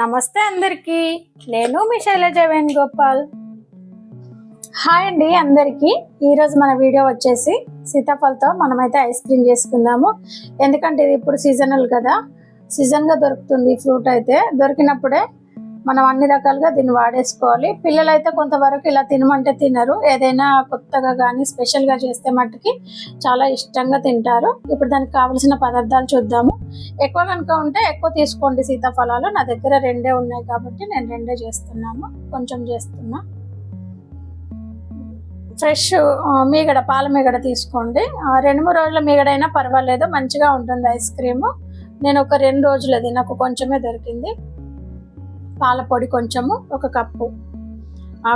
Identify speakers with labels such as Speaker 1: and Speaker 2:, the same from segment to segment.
Speaker 1: నమస్తే అందరికీ. నేను మీ శైలజ వేణుగోపాల్. హాయ్ అండి అందరికీ. ఈరోజు మన వీడియో వచ్చేసి సీతాఫలతో మనమైతే ఐస్ క్రీమ్ చేసుకుందాము. ఎందుకంటే ఇది ఇప్పుడు సీజనల్ కదా. సీజన్గా దొరుకుతుంది ఫ్రూట్ అయితే. దొరికినప్పుడే మనం అన్ని రకాలుగా దీన్ని వాడేసుకోవాలి. పిల్లలైతే కొంతవరకు ఇలా తినమంటే తినరు. ఏదైనా కొత్తగా కానీ స్పెషల్గా చేస్తే మట్టుకి చాలా ఇష్టంగా తింటారు. ఇప్పుడు దానికి కావలసిన పదార్థాలు చూద్దాము. ఎక్కువ కనుక ఉంటే ఎక్కువ తీసుకోండి సీతాఫలాలు. నా దగ్గర రెండే ఉన్నాయి కాబట్టి నేను రెండే చేస్తున్నాను. కొంచెం చేస్తున్నా. ఫ్రెష్ మీగడ పాల మీగడ తీసుకోండి. రెండు మూడు రోజుల మీగడైనా పర్వాలేదు. మంచిగా ఉంటుంది ఐస్ క్రీము. నేను ఒక రెండు రోజులది నాకు కొంచెమే దొరికింది. పాల పొడి కొంచెము ఒక కప్పు.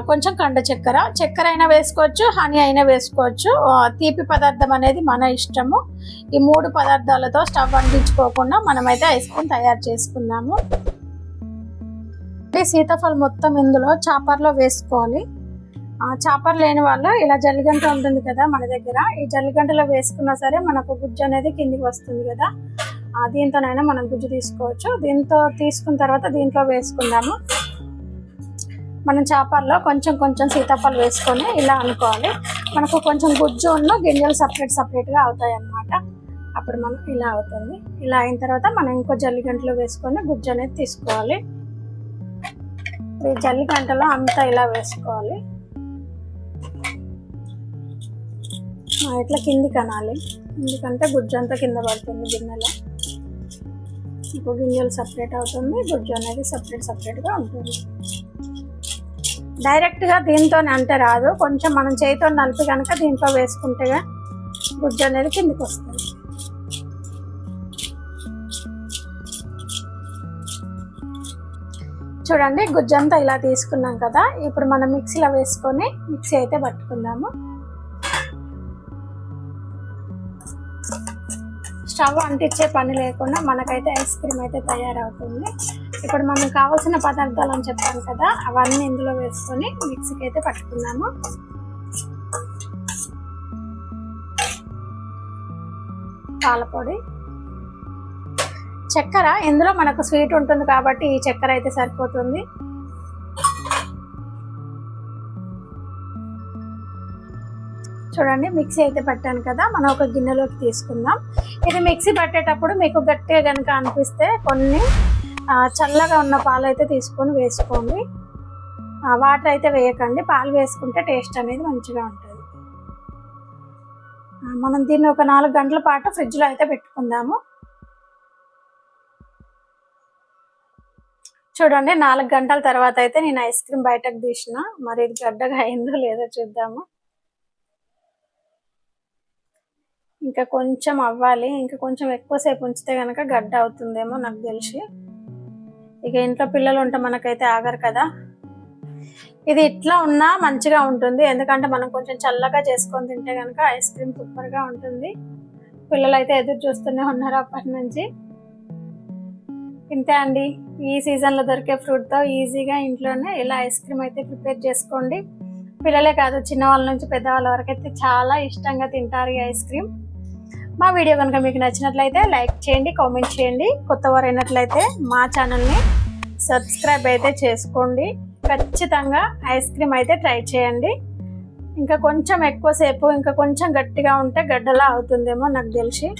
Speaker 1: కొంచెం కండ చక్కెర. చక్కెర అయినా వేసుకోవచ్చు హనీ అయినా వేసుకోవచ్చు. తీపి పదార్థం అనేది మన ఇష్టము. ఈ మూడు పదార్థాలతో స్టవ్ అంటించుకోకుండా మనమైతే ఐస్ క్రీమ్ తయారు చేసుకుందాము సీతాఫలం మొత్తం ఇందులో చాపర్లో వేసుకోవాలి. చాపర్ లేని వాళ్ళు ఇలా జల్లిగంట ఉంటుంది కదా మన దగ్గర. ఈ జల్లిగంటలో వేసుకున్నా సరే మనకు గుజ్జు అనేది కిందికి వస్తుంది కదా. దీంతోనైనా మనం గుజ్జు తీసుకోవచ్చు. దీంతో తీసుకున్న తర్వాత దీంట్లో వేసుకుందాము. మనం చేపల్లో కొంచెం కొంచెం సీతాఫలం వేసుకొని ఇలా అనుకోవాలి. మనకు కొంచెం గుజ్జు ఉన్న గింజలు సపరేట్ సపరేట్గా అవుతాయి అన్నమాట అప్పుడు మనం ఇలా అవుతుంది. ఇలా అయిన తర్వాత మనం ఇంకో జల్లిగంటలు వేసుకొని గుజ్జు అనేది తీసుకోవాలి. ఈ జల్లి గంటలో అంతా ఇలా వేసుకోవాలి. ఇట్లా కిందికి అనాలి. ఎందుకంటే గుజ్జు అంతా కింద పడుతుంది గిన్నెలో. ఇప్పుడు గింజలు సపరేట్ అవుతుంది గుజ్జు అనేది సపరేట్ సపరేట్గా ఉంటుంది. డైరెక్ట్గా దీంతో అంటే రాదు. కొంచెం మనం చేతితో నలిపి కనుక దీంట్లో వేసుకుంటే గుజ్జు అనేది కిందికి వస్తుంది. చూడండి గుజ్జంతా ఇలా తీసుకున్నాం కదా. ఇప్పుడు మనం మిక్సీలో వేసుకొని మిక్సీ అయితే పట్టుకుందాము. స్టవ్ అంటించే పని లేకుండా మనకైతే ఐస్ క్రీమ్ అయితే తయారవుతుంది. ఇప్పుడు మనం కావాల్సిన పదార్థాలు అని చెప్పాను కదా అవన్నీ ఇందులో వేసుకొని మిక్సీకి అయితే పట్టుకున్నాము. పాలపొడి. చక్కెర ఇందులో మనకు స్వీట్ ఉంటుంది కాబట్టి ఈ చక్కెర అయితే సరిపోతుంది. చూడండి మిక్సీ అయితే పట్టాను కదా మనం ఒక గిన్నెలోకి తీసుకుందాం. ఇది మిక్సీ పట్టేటప్పుడు మీకు గట్టిగా కనుక అనిపిస్తే కొన్ని చల్లగా ఉన్న పాలు అయితే తీసుకొని వేసుకోండి. వాటర్ అయితే వేయకండి పాలు వేసుకుంటే టేస్ట్ అనేది మంచిగా ఉంటుంది. మనం దీన్ని ఒక నాలుగు గంటల పాటు ఫ్రిడ్జ్లో అయితే పెట్టుకుందాము. చూడండి నాలుగు గంటల తర్వాత అయితే నేను ఐస్ క్రీమ్ బయటకు తీసిన మరి ఇది గడ్డగా అయిందో లేదో చూద్దాము. ఇంకా కొంచెం అవ్వాలి. ఇంకా కొంచెం ఎక్కువసేపు ఉంచితే కనుక గడ్డ అవుతుందేమో నాకు తెలిసి. ఇక ఇంట్లో పిల్లలు ఉంటే మనకైతే ఆగరు కదా. ఇది ఇట్లా ఉన్నా మంచిగా ఉంటుంది. ఎందుకంటే మనం కొంచెం చల్లగా చేసుకొని తింటే కనుక ఐస్ క్రీమ్ సూపర్గా ఉంటుంది. పిల్లలు అయితే ఎదురు చూస్తూనే ఉన్నారు అప్పటి నుంచి. ఇంతే అండి. ఈ సీజన్లో దొరికే ఫ్రూట్తో ఈజీగా ఇంట్లోనే ఇలా ఐస్ క్రీమ్ అయితే ప్రిపేర్ చేసుకోండి. పిల్లలే కాదు చిన్నవాళ్ళ నుంచి పెద్దవాళ్ళ వరకు అయితే చాలా ఇష్టంగా తింటారు ఈ ఐస్ క్రీమ్. మా వీడియో కనుక మీకు నచ్చినట్లయితే లైక్ చేయండి కామెంట్ చేయండి. కొత్త వారు అయినట్లయితే మా ఛానల్ని సబ్స్క్రైబ్ అయితే చేసుకోండి. ఖచ్చితంగా ఐస్ క్రీమ్ అయితే ట్రై చేయండి. ఇంకా కొంచెం ఎక్కువసేపు ఇంకా కొంచెం గట్టిగా ఉంటే గడ్డలా అవుతుందేమో నాకు తెలిసి.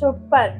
Speaker 1: సూపర్.